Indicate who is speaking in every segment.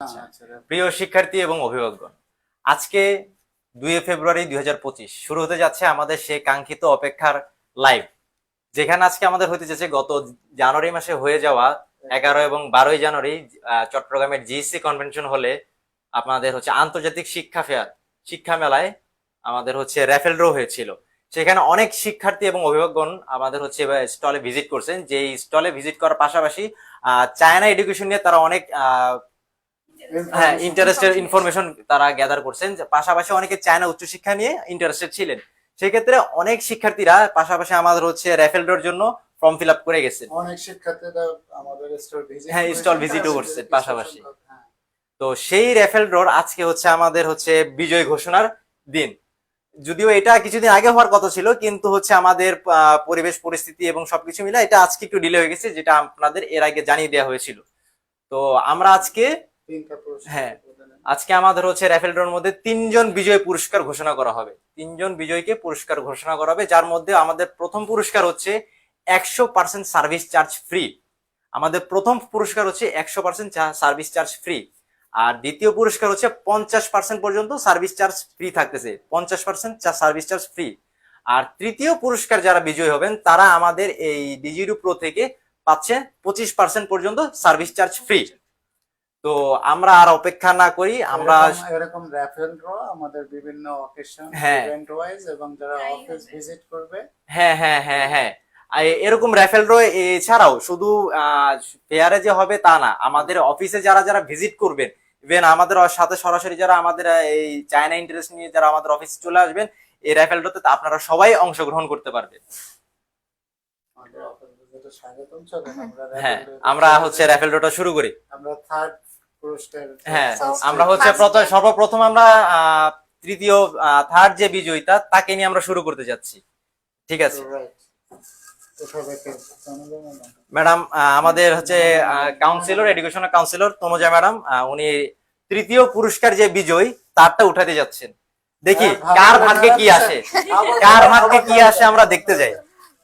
Speaker 1: আচ্ছা, আচ্ছা,
Speaker 2: প্রিয় শিক্ষার্থী এবং অভিভাবকগণ আজকে দুই ফেব্রুয়ারি দুই হাজার পঁচিশ শুরু হতে যাচ্ছে আমাদের সেই কাঙ্ক্ষিত অপেক্ষার লাইভ যেখানে আজকে আমাদের হতে যাচ্ছে গত জানুয়ারি মাসে হয়ে যাওয়া এগারো এবং বারোই জানুয়ারি চট্টগ্রামের জিসি কনভেনশন হলে আপনাদের হচ্ছে আন্তর্জাতিক শিক্ষা ফেয়ার শিক্ষা মেলায় আমাদের হচ্ছে র্যাফেল ড্র হয়েছিল। সেখানে অনেক শিক্ষার্থী এবং অভিভাবকগণ আমাদের হচ্ছে স্টলে ভিজিট করছেন যে স্টলে ভিজিট করার পাশাপাশি আহ, চায়না এডুকেশন নিয়ে তারা অনেক আহ, হ্যাঁ ইন্টারেস্টেড ইনফরমেশন তারা গ্যাদার করছেন। পাশাপাশি অনেকে চায়না উচ্চশিক্ষা নিয়ে ইন্টারেস্টেড ছিলেন। সেক্ষেত্রে অনেক শিক্ষার্থীরা পাশাপাশি আমাদের হচ্ছে র্যাফেল জন্য ফর্ম ফিল আপ করে গেছেন।
Speaker 1: অনেক শিক্ষার্থীরা আমাদের স্টোর ভিজিট
Speaker 2: হ্যাঁ, stall visit ও করছে পাশাপাশি। তো সেই র্যাফেল ড্রর আজকে হচ্ছে আমাদের হচ্ছে বিজয় ঘোষণার দিন। যদিও এটা কিছুদিন আগে হওয়ার কথা ছিল কিন্তু হচ্ছে আমাদের পরিবেশ পরিস্থিতি এবং সবকিছু মিলে এটা আজকে একটু ডিলে হয়ে গেছে যেটা আপনাদের এর আগে জানিয়ে দেওয়া হয়েছিল। তো আমরা আজকে হ্যাঁ। আজকে আমাদের হচ্ছে র্যাফেল ড্রর মধ্যে তিনজন বিজয় পুরস্কার ঘোষণা করা হবে। তিনজন বিজয়ীকে পুরস্কার ঘোষণা করা হবে যার মধ্যে আমাদের প্রথম পুরস্কার হচ্ছে একশো পার্সেন্ট সার্ভিস চার্জ ফ্রি আমাদের প্রথম পুরস্কার হচ্ছে একশো পার্সেন্ট সার্ভিস চার্জ ফ্রি আর দ্বিতীয় পুরস্কার হচ্ছে পঞ্চাশ পার্সেন্ট পর্যন্ত সার্ভিস চার্জ ফ্রি থাকতেছে। পঞ্চাশ পার্সেন্ট সার্ভিস চার্জ ফ্রি আর তৃতীয় পুরস্কার যারা বিজয়ী হবেন তারা আমাদের এই ডিজিরু প্রো থেকে পাচ্ছে পঁচিশ পার্সেন্ট পর্যন্ত সার্ভিস চার্জ ফ্রি তো আমরা আর অপেক্ষা না করি আমরা
Speaker 1: এরকম- র্যাফেল ড্র আমাদের বিভিন্ন অকেশন
Speaker 2: হ্যাঁ।
Speaker 1: ইভেন্ট ওয়াইজ এবং যারা অফিস ভিজিট করবে।
Speaker 2: হ্যাঁ হ্যাঁ হ্যাঁ হ্যাঁ। আর এরকম র্যাফেল ড্র এছাড়াও শুধু ফেয়ারে যে হবে তা না আমাদের অফিসে যারা যারা ভিজিট করবেন ইভেন আমাদের সাথে সরাসরি যারা আমাদের এই চায়না ইন্টারেস্ট নিয়ে যারা আমাদের অফিসে চলে আসবেন এই র্যাফেল ড্রতে আপনারা সবাই অংশগ্রহণ করতে পারবেন। হ্যাঁ আমরা হচ্ছে র্যাফেল ড্রটা শুরু করি।
Speaker 1: আমরা থার্ড পুরস্কার
Speaker 2: হ্যাঁ আমরা হচ্ছে সর্বপ্রথম আমরা তৃতীয় থার্ড যে বিজয়িতা তাকে নিয়ে আমরা শুরু করতে যাচ্ছি। ঠিক আছে? ম্যাডাম। আমাদের হচ্ছে counsellor educational counsellor Tanuja madam উনি তৃতীয় পুরস্কার যে বিজয় তারটা উঠাতে যাচ্ছেন। দেখি
Speaker 1: হ্যাঁ,
Speaker 2: কার ভাগ্যে কি আসে? কার ভাগ্যে কি আসে আমরা দেখতে যাই।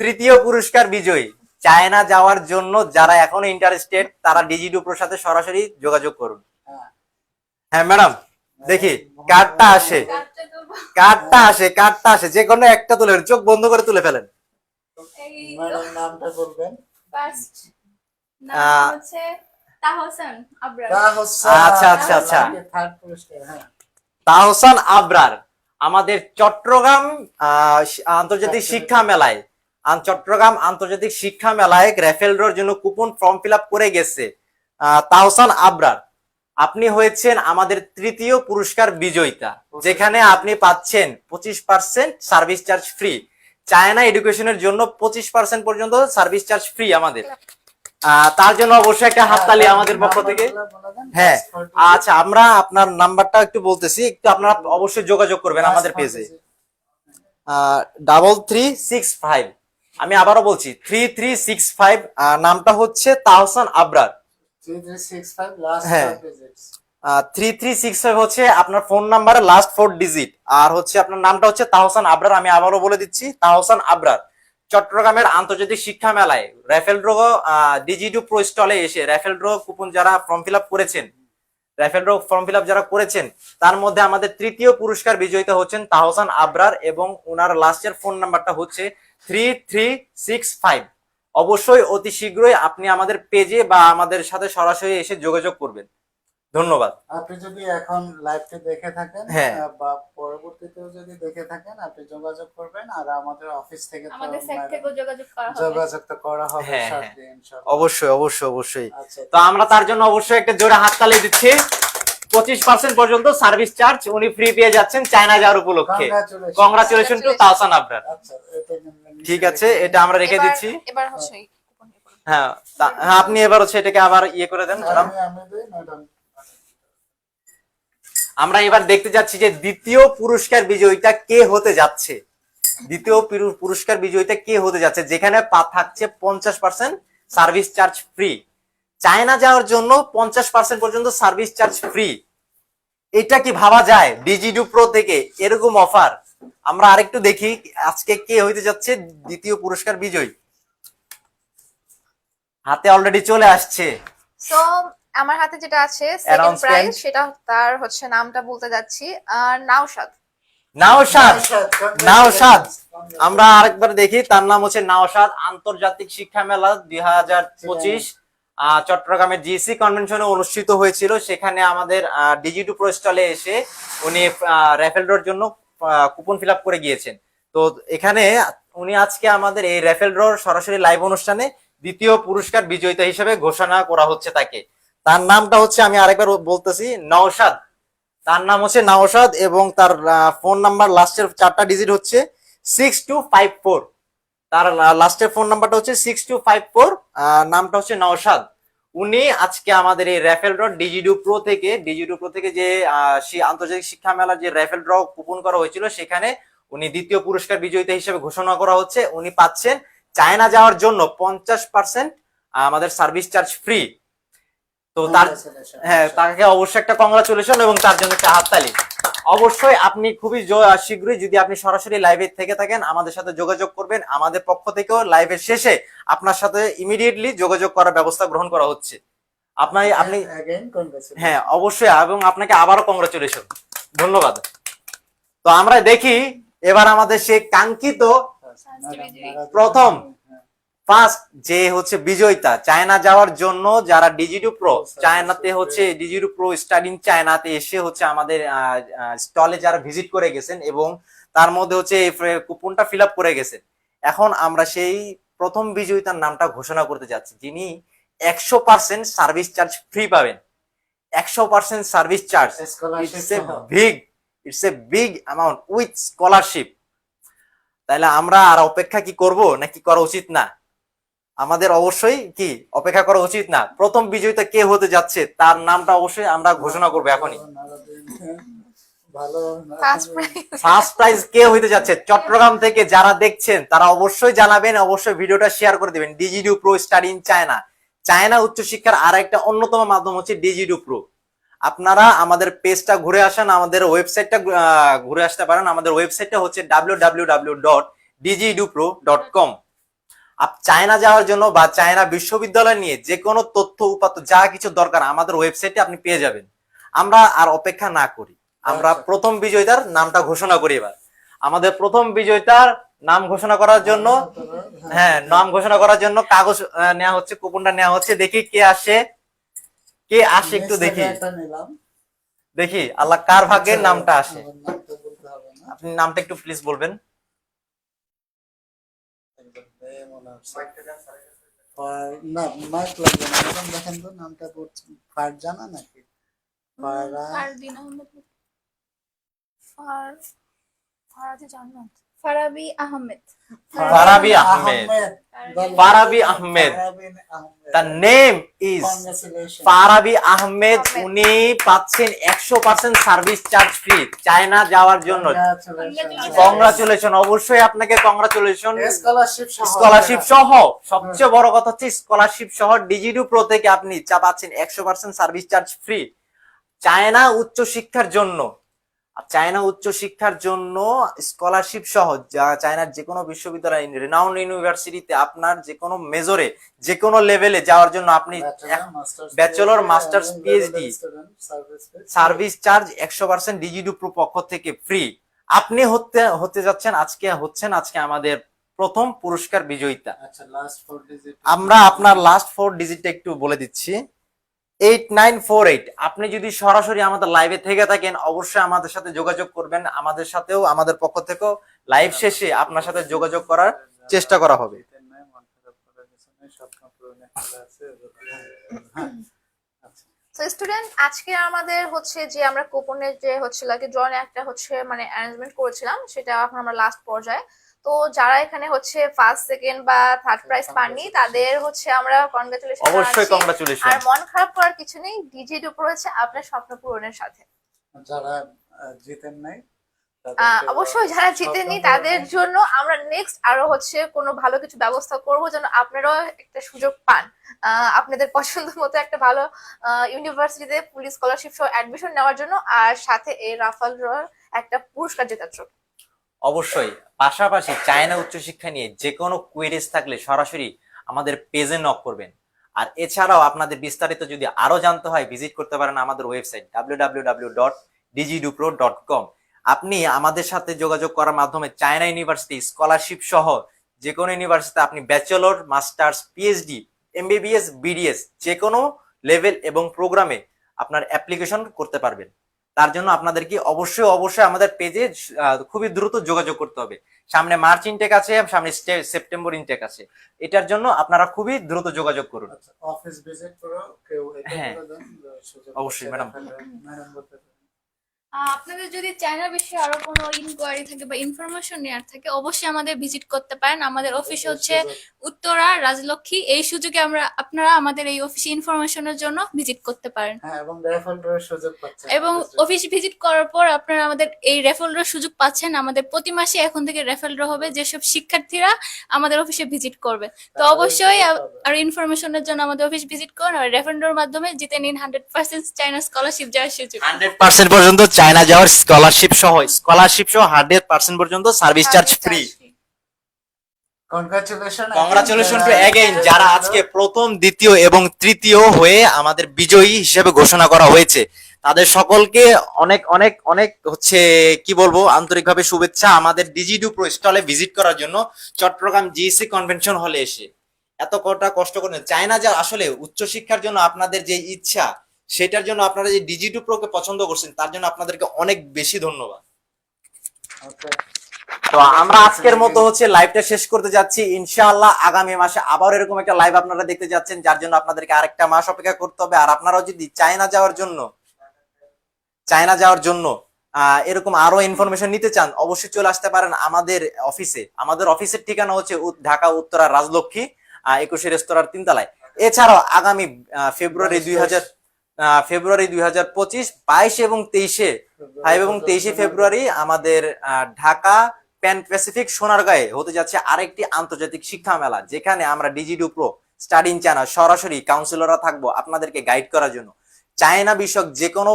Speaker 2: তৃতীয় পুরস্কার বিজয়ী চায়না যাওয়ার জন্য যারা এখন ইন্টারেস্টেড তারা ডিজিডুপ্রোর সাথে সরাসরি যোগাযোগ করুন।
Speaker 1: হ্যাঁ।
Speaker 2: হ্যাঁ ম্যাডাম দেখি কার্ডটা আসে। কার্ডটা আসে কার্ডটা আসে যে কোনো একটা তুলে চোখ বন্ধ করে তুলে ফেলেন।
Speaker 1: ম্যাডাম নামটা বলবেন
Speaker 3: ফার্স্ট নাম হচ্ছে তাহসান আবরার।
Speaker 2: আচ্ছা, আচ্ছা, আচ্ছা।
Speaker 1: থার্ড পুরস্কার হ্যাঁ।
Speaker 2: তাহসান আবরার আমাদের চট্টগ্রাম আহ, আন্তর্জাতিক শিক্ষা মেলায় চট্টগ্রাম আন্তর্জাতিক শিক্ষা মেলায় র্যাফেল ড্রর জন্য কুপন ফর্ম ফিল করে গেছে তাহসান আবরার। আপনি হয়েছেন আমাদের তৃতীয় পুরস্কার বিজয়িতা, যেখানে আপনি পাচ্ছেন পঁচিশ percent service charge free. China এডুকেশনের জন্য পঁচিশ পার্সেন্ট পর্যন্ত সার্ভিস চার্জ ফ্রি আমাদের। তার জন্য অবশ্যই একটা হাততালি আমাদের পক্ষ থেকে। হ্যাঁ আচ্ছা আমরা আপনার নাম্বারটা একটু বলতেছি, একটু আপনারা অবশ্যই যোগাযোগ করবেন আমাদের পেজে ডাবল থ্রি সিক্স ফাইভ আমি আবারও বলছি থ্রি থ্রি সিক্স ফাইভ নামটা হচ্ছে তাহসান আবরার। হ্যাঁ। থ্রি থ্রি সিক্স ফাইভ হচ্ছে আপনার ফোন নাম্বারের লাস্ট ফোর ডিজিট আর হচ্ছে আপনার নামটা হচ্ছে তাহসান আবরার আমি আবারও বলে দিচ্ছি তাহসান আবরার। চট্টগ্রামের আন্তর্জাতিক শিক্ষা মেলায় র্যাফেল ড্র ডিজিটু প্রো স্টলে এসে র্যাফেল ড্র কুপন যারা ফর্ম ফিল আপ করেছেন raffle draw form fill up যারা করেছেন তার মধ্যে আমাদের তৃতীয় পুরস্কার বিজয়িতা হচ্ছেন তাহসান আবরার এবং ওনার লাস্টের ফোন নাম্বারটা হচ্ছে থ্রি থ্রি সিক্স ফাইভ অবশ্যই অতি শীঘ্রই আপনি আমাদের পেজে বা আমাদের সাথে সরাসরি এসে যোগাযোগ করবেন। ধন্যবাদ।
Speaker 1: আপনি যদি এখন লাইভটি দেখে থাকেন
Speaker 2: হ্যাঁ।
Speaker 1: বা পরবর্তীতেও যদি দেখে থাকেন আপনি যোগাযোগ করবেন আর আমাদের অফিস থেকে
Speaker 3: আমাদের সাইড
Speaker 1: madam
Speaker 3: থেকেও যোগাযোগ করা হবে।
Speaker 1: যোগাযোগ তো করা হবে
Speaker 2: হ্যাঁ,
Speaker 1: সাথে ইনশাআল্লাহ
Speaker 2: অবশ্যই অবশ্যই অবশ্যই।
Speaker 1: আচ্ছা।
Speaker 2: তো আমরা তার জন্য অবশ্যই একটা জোরে হাততালি দিচ্ছি। পঁচিশ পার্সেন্ট পর্যন্ত সার্ভিস চার্জ উনি ফ্রি পেয়ে যাচ্ছেন চায়না যাওয়ার উপলক্ষে. কংগ্রাচুলেশন টু তাহসান আবরার
Speaker 1: আচ্ছা
Speaker 2: ঠিক আছে এটা আমরা রেখে দিচ্ছি। হ্যাঁ হ্যাঁ, আপনি এবার হচ্ছে এটাকে আবার ইয়ে করে দেন ম্যাডাম। আমরা এবার দেখতে যাচ্ছি যে দ্বিতীয় পুরস্কার বিজয়ীটা কে হতে যাচ্ছে। দ্বিতীয় পিরু- পুরস্কার বিজয়ীটা কে হতে যাচ্ছে যেখানে পা থাকছে পঞ্চাশ percent service charge free China যাওয়ার জন্য পঞ্চাশ পার্সেন্ট পর্যন্ত সার্ভিস চার্জ ফ্রি এটা কি ভাবা যায়? ডিজিডু প্রো থেকে এরকম অফার আমরা আরেকটু দেখি আজকে কে হইতে যাচ্ছে দ্বিতীয় পুরস্কার বিজয়ী? হাতে অলরেডি চলে আসছে।
Speaker 3: সো আমার হাতে যেটা আছে সেকেন্ড প্রাইজ সেটা তার হচ্ছে নামটা বলতে যাচ্ছি আর নাওশাদ।
Speaker 2: নাওশাদ! নাওশাদ
Speaker 1: আমরা
Speaker 2: আমরা আরেকবার দেখি তার নাম হচ্ছে নাওশাদ আন্তর্জাতিক শিক্ষা মেলা দুই হাজার পঁচিশ। চট্টগ্রামের জিসি কনভেনশনে অনুষ্ঠিত হয়েছিল। সেখানে আমাদের ডিজিটু প্রো স্টলে এসে উনি র্যাফেল ড্রর জন্য কুপন ফিল করে গিয়েছেন। তো এখানে উনি আজকে আমাদের এই র্যাফেল ড্রর সরাসরি লাইভ অনুষ্ঠানে দ্বিতীয় পুরস্কার বিজয়িতা হিসেবে ঘোষণা করা হচ্ছে তাকে। তার নামটা হচ্ছে, আমি আরেকবার বলতেছি, নওশাদ। তার নাম হচ্ছে নওশাদ এবং তার ফোন নাম্বার লাস্টের চারটা ডিজিট হচ্ছে সিক্স টু ফাইভ ফোর তার লাস্টের ফোন নাম্বারটা হচ্ছে সিক্স টু ফাইভ ফোর নামটা হচ্ছে নওশাদ। উনি আজকে আমাদের এই র্যাফেল ড্র ডিজিডু প্রো থেকে, ডিজিডু প্রো থেকে যে আন্তর্জাতিক শিক্ষা মেলার যে র্যাফেল ড্র কুপন করা হয়েছিল, সেখানে উনি দ্বিতীয় পুরস্কার বিজয়িতা হিসেবে ঘোষণা করা হচ্ছে। উনি পাচ্ছেন চায়না যাওয়ার জন্য পঞ্চাশ পার্সেন্ট আমাদের সার্ভিস চার্জ ফ্রি তো তার হ্যাঁ তাকে অবশ্যই একটা কংগ্রাচুলেশন এবং তার জন্য একটা হাততালি। অবশ্যই আপনি খুবই শীঘ্রই যদি আপনি সরাসরি লাইভে থেকে থাকেন আমাদের সাথে যোগাযোগ করবেন। আমাদের পক্ষ থেকেও লাইভের শেষে আপনার সাথে ইমিডিয়েটলি যোগাযোগ করার ব্যবস্থা গ্রহণ করা হচ্ছে। আপনার আপনি হ্যাঁ অবশ্যই এবং আপনাকে আবারও কংগ্রাচুলেশন ধন্যবাদ। তো আমরা দেখি এবার আমাদের সেই কাঙ্ক্ষিত প্রথম। ফার্স্ট যে হচ্ছে বিজয়িতা চায়না যাওয়ার জন্য যারা ডিজিটু প্রো চায়নাতে হচ্ছে ডিজিটু প্রো স্টাডিং চায়নাতে এসে হচ্ছে আমাদের স্টলে যারা ভিজিট করে গেছেন এবং তার মধ্যে হচ্ছে কুপনটা ফিল আপ করে গেছেন। এখন আমরা সেই প্রথম বিজয়িতার নামটা ঘোষণা করতে যাচ্ছি। যিনি একশো পার্সেন্ট সার্ভিস চার্জ ফ্রি পাবেন। একশো percent service charge it's a big it's a big amount with scholarship তাহলে আমরা আর অপেক্ষা কি করব নাকি করা উচিত না? আমাদের অবশ্যই কি অপেক্ষা করা উচিত না। প্রথম বিজয়িতা কে হতে যাচ্ছে তার নামটা অবশ্যই আমরা ঘোষণা করব এখনই।
Speaker 3: ফার্স্ট প্রাইজ
Speaker 2: কে হইতে যাচ্ছে? চট্টগ্রাম থেকে যারা দেখছেন তারা অবশ্যই জানাবেন অবশ্যই ভিডিওটা শেয়ার করে দিবেন। Digidu pro study in China China উচ্চশিক্ষার আর একটা অন্যতম মাধ্যম হচ্ছে ডিজিডু প্রো আপনারা আমাদের পেজটা ঘুরে আসেন আমাদের ওয়েবসাইটটা ঘুরে আসতে পারেন। আমাদের ওয়েবসাইটটা হচ্ছে W W W dot Digidu pro dot com China যাওয়ার জন্য বা চায়না বিশ্ববিদ্যালয় নিয়ে যে কোনো তথ্য উপাত্ত যা কিছু দরকার আমাদের ওয়েবসাইটে আপনি পেয়ে যাবেন। আমরা আর অপেক্ষা না করি। আমরা
Speaker 1: আচ্ছা।
Speaker 2: প্রথম বিজয়িতার নামটা ঘোষণা করি এবার। আমাদের প্রথম বিজয়িতার নাম ঘোষণা করার জন্য হ্যাঁ নাম ঘোষণা করার জন্য কাগজ নেওয়া হচ্ছে কুপনটা নেওয়া হচ্ছে। দেখি কে আসে। কে আসে একটু দেখি। দেখি আল্লাহ কার ভাগ্যের নামটা আসে।
Speaker 1: আমার নামটা না।
Speaker 2: আপনি নামটা একটু প্লিজ বলবেন।
Speaker 1: না মাইক লাগবে না। এখন দেখেন তো নামটা বলছেন। ফার জানা নাকি? ফারা
Speaker 3: Fardin Ahmed. Fur Farabi Ahmed.
Speaker 2: Farabi Ahmed. Farabi Ahmed. The name is Farabi Ahmed. উনি পাচ্ছেন একশো percent service charge free China যাওয়ার জন্য। কংগ্রাচুলেশন অবশ্যই আপনাকে কংগ্রাচুলেশন
Speaker 1: স্কলারশিপ
Speaker 2: স্কলারশিপ সহ। সবচেয়ে বড় কথা হচ্ছে স্কলারশিপ সহ। ডিজিটু প্রো থেকে আপনি চা পাচ্ছেন একশো percent service charge free China উচ্চ শিক্ষার জন্য। চায়না উচ্চ শিক্ষার জন্য স্কলারশিপ সহ যা চায়নার যে কোনো বিশ্ববিদ্যালয় রেনাউন্ড ইউনিভার্সিটিতে আপনার যে কোনো মেজরে যে কোনো লেভেলে যাওয়ার জন্য আপনি bachelor masters PhD service charge একশো পার্সেন্ট ডিজিটু প্রো পক্ষ থেকে ফ্রি আপনি হতে হতে যাচ্ছেন আজকে হচ্ছেন আজকে আমাদের প্রথম পুরস্কার বিজয়িতা।
Speaker 1: আচ্ছা লাস্ট ফোর ডিজিট
Speaker 2: আমরা আপনার লাস্ট ফোর ডিজিটটা একটু বলে দিচ্ছি। এইট নাইন ফোর এইট আপনি যদি সরাসরি আমাদের লাইভে থেকে থাকেন, অবশ্যই আমাদের সাথে যোগাযোগ করবেন। আমাদের সাথেও, আমাদের পক্ষ থেকেও লাইভ শেষে আপনার সাথে যোগাযোগ করার চেষ্টা করা হবে।
Speaker 3: স্টুডেন্ট আজকে আমাদের হচ্ছে যে আমরা কুপনের যে হচ্ছে লাগে ড্রন একটা হচ্ছে মানে অ্যারেঞ্জমেন্ট করেছিলাম, সেটা এখন আমরা লাস্ট পর্যায়ে। তো যারা এখানে হচ্ছে ফার্স্ট সেকেন্ড বা থার্ড প্রাইজ পাননি তাদের হচ্ছে আমরা কনগ্রাচুলেশন
Speaker 2: অবশ্যই কংগ্রাচুলেশন
Speaker 3: আর মন খারাপ করার কিছু নেই ডিজির উপর হচ্ছে আপনার স্বপ্ন পূরণের সাথে।
Speaker 1: যারা আহ, জিতেন নাই
Speaker 3: অবশ্যই যারা জিতেনি তাদের জন্য আমরা নেক্সট আরও হচ্ছে কোনো ভালো কিছু ব্যবস্থা করব যেন আপনারাও একটা সুযোগ পান। আহ, আপনাদের পছন্দ মতো একটা ভালো ইউনিভার্সিটিতে পুলিশ স্কলারশিপ সহ অ্যাডমিশন নেওয়ার জন্য আর সাথে এই রাফাল ড্রর একটা পুরস্কার জেতার জন্য।
Speaker 2: অবশ্যই। পাশাপাশি চায়না উচ্চশিক্ষা নিয়ে যে কোনো কুয়েরিজ থাকলে সরাসরি আমাদের পেজে নক করবেন। আর এছাড়াও আপনাদের বিস্তারিত যদি আরও জানতে হয় ভিজিট করতে পারেন আমাদের website W dot dot com আপনি আমাদের সাথে যোগাযোগ করার মাধ্যমে চায়না ইউনিভার্সিটি স্কলারশিপ সহ যে কোনো ইউনিভার্সিটিতে আপনি bachelor masters PhD MBBS BDS যে কোনো লেভেল এবং প্রোগ্রামে আপনার অ্যাপ্লিকেশন করতে পারবেন। তার জন্য আপনাদেরকে অবশ্যই অবশ্যই আমাদের পেজে খুবই দ্রুত যোগাযোগ করতে হবে সামনে মার্চ ইনটেক আছে সামনে সেপ্টেম্বর ইনটেক আছে এটার জন্য আপনারা খুবই দ্রুত যোগাযোগ করুন
Speaker 1: অফিস ভিজিট করো কেউ
Speaker 2: হ্যাঁ। অবশ্যই, ম্যাডাম।
Speaker 1: ম্যাডাম বলতে পারেন।
Speaker 4: আহ, আপনাদের যদি চায়নার বিষয়ে আরও কোনো ইনকোয়ারি থাকে বা ইনফরমেশন নেওয়ার থাকে অবশ্যই আমাদের ভিজিট করতে পারেন। আমাদের অফিস হচ্ছে উত্তরা রাজলক্ষ্মী। এই সুযোগে আমরা আপনারা আমাদের এই অফিসে ইনফরমেশনের জন্য ভিজিট করতে পারেন।
Speaker 1: হ্যাঁ এবং রেফারেল ড্রয়ের সুযোগ পাচ্ছেন।
Speaker 4: এবং অফিস ভিজিট করার পর আপনারা আমাদের এই রেফারেল ড্র সুযোগ পাচ্ছেন। আমাদের প্রতি মাসে এখন থেকে রেফারেল ড্র হবে যেসব শিক্ষার্থীরা আমাদের অফিসে ভিজিট করবে। তো অবশ্যই আর ইনফরমেশনের জন্য আমাদের অফিস ভিজিট করুন। আর রেফারেল ড্রর মাধ্যমে জিতে নিন হান্ড্রেড পার্সেন্ট চাইনা স্কলারশিপ যাওয়ার সুযোগ।
Speaker 2: হান্ড্রেড পার্সেন্ট পর্যন্ত চায়না যাওয়ার স্কলারশিপ সহ স্কলারশিপ সহ হান্ড্রেড পার্সেন্ট পর্যন্ত service charge free congratulation to again যারা আজকে প্রথম দ্বিতীয় এবং তৃতীয় হয়ে আমাদের বিজয়ী হিসেবে ঘোষণা করা হয়েছে তাদের সকলকে অনেক অনেক অনেক হচ্ছে কি বলব আন্তরিকভাবে শুভেচ্ছা আমাদের ডিজিডু প্রো স্টলে ভিজিট করার জন্য চট্টগ্রাম জিসি কনভেনশন হলে এসে। এত কটা কষ্ট করে চায়না যা আসলে উচ্চশিক্ষার জন্য আপনাদের যে ইচ্ছা সেটার জন্য আপনারা যে ডিজিটু প্রোকে পছন্দ করছেন তার জন্য আপনাদেরকে অনেক বেশি ধন্যবাদ। তো আমরা আজকের মতো হচ্ছে লাইভটা শেষ করতে যাচ্ছি। ইনশাআল্লাহ আগামী মাসে আবার এরকম একটা লাইভ আপনারা দেখতে যাচ্ছেন যার জন্য আপনাদেরকে আরেকটা মাস অপেক্ষা করতে হবে। আর আপনারাও যদি চায়না যাওয়ার জন্য চায়না যাওয়ার জন্য আহ, এরকম আরও ইনফরমেশন নিতে চান অবশ্যই চলে আসতে পারেন আমাদের অফিসে আমাদের অফিসের ঠিকানা হচ্ছে ঢাকা উত্তরা রাজলক্ষ্মী আহ, একুশে রেস্তোরাঁর তিনতলায়। এছাড়াও আগামী ফেব্রুয়ারি দুই হাজার ফেব্রুয়ারি দুই হাজার পঁচিশ বাইশ এবং তেইশে ফাইভ এবং তেইশে ফেব্রুয়ারি আমাদের ঢাকা প্যান প্যাসিফিক সোনারগাঁয়ে হতে যাচ্ছে আরেকটি আন্তর্জাতিক শিক্ষা মেলা যেখানে আমরা Digidu pro study in China সরাসরি কাউন্সিলররা থাকব আপনাদেরকে গাইড করার জন্য। চায়না বিষয়ক যে কোনো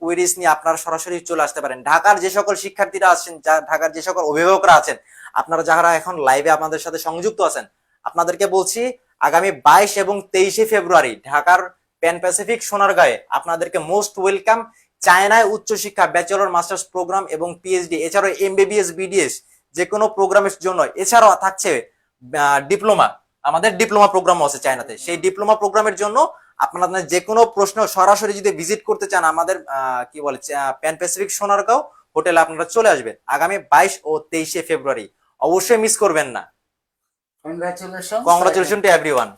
Speaker 2: কোয়েরিজ নিয়ে আপনারা সরাসরি চলে আসতে পারেন। ঢাকার যে সকল শিক্ষার্থীরা আছেন ঢাকার যে সকল অভিভাবকরা আছেন আপনারা যারা এখন লাইভে আমাদের সাথে সংযুক্ত আছেন আপনাদেরকে বলছি আগামী বাইশ এবং তেইশে ফেব্রুয়ারি ঢাকার প্যান প্যাসিফিক সোনারগাঁয়ে আপনাদেরকে মোস্ট ওয়েলকাম চায়নায় উচ্চশিক্ষা ব্যাচেলর মাস্টার্স প্রোগ্রাম এবং পিএইচডি এছাড়াও এমবিবিএস বিডিএস যে কোনো প্রোগ্রামের জন্য। এছাড়াও থাকছে ডিপ্লোমা আমাদের ডিপ্লোমা প্রোগ্রাম আছে চায়নাতে। সেই ডিপ্লোমা প্রোগ্রামের জন্য আপনাদের যে কোনো প্রশ্ন সরাসরি যদি ভিজিট করতে চান আমাদের কি বলে প্যান প্যাসিফিক সোনারগাঁও হোটেলে আপনারা চলে আসবেন আগামী বাইশ ও তেইশে ফেব্রুয়ারি। অবশ্যই মিস করবেন না। Congratulation to everyone